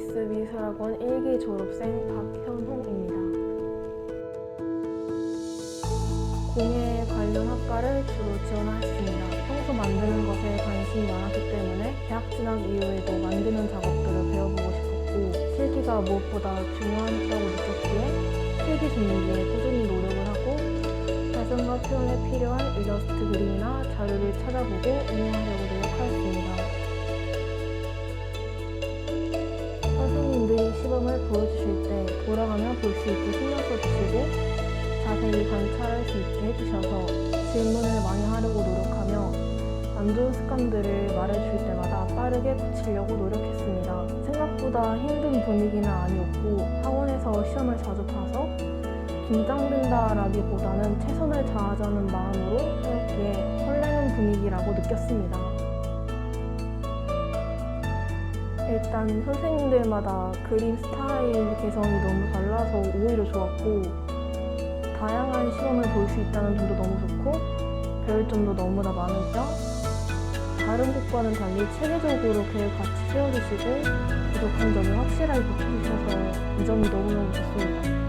KBS 미술학원 1기 졸업생 박현홍입니다. 공예 관련 학과를 주로 지원하였습니다. 평소 만드는 것에 관심이 많았기 때문에 대학 진학 이후에도 만드는 작업들을 배워보고 싶었고 실기가 무엇보다 중요하다고 느꼈기에 실기 준비에 꾸준히 노력을 하고 발성과 표현에 필요한 일러스트 그림이나 자료를 찾아보고 응용하려고 노력하였습니다. 시범을 보여주실 때 돌아가며 볼 수 있게 신경 써주시고 자세히 관찰할 수 있게 해주셔서 질문을 많이 하려고 노력하며 안 좋은 습관들을 말해줄 때마다 빠르게 고치려고 노력했습니다. 생각보다 힘든 분위기는 아니었고 학원에서 시험을 자주 봐서 긴장된다라기보다는 최선을 다하자는 마음으로 해왔기에 설레는 분위기라고 느꼈습니다. 일단 선생님들마다 그림 스타일 개성이 너무 달라서 오히려 좋았고 다양한 시험을 볼 수 있다는 점도 너무 좋고 배울 점도 너무나 점 다른 곳과는 달리 체계적으로 계획 같이 세워주시고 부족한 점을 확실하게 고쳐주셔서 이 점이 너무너무 좋습니다.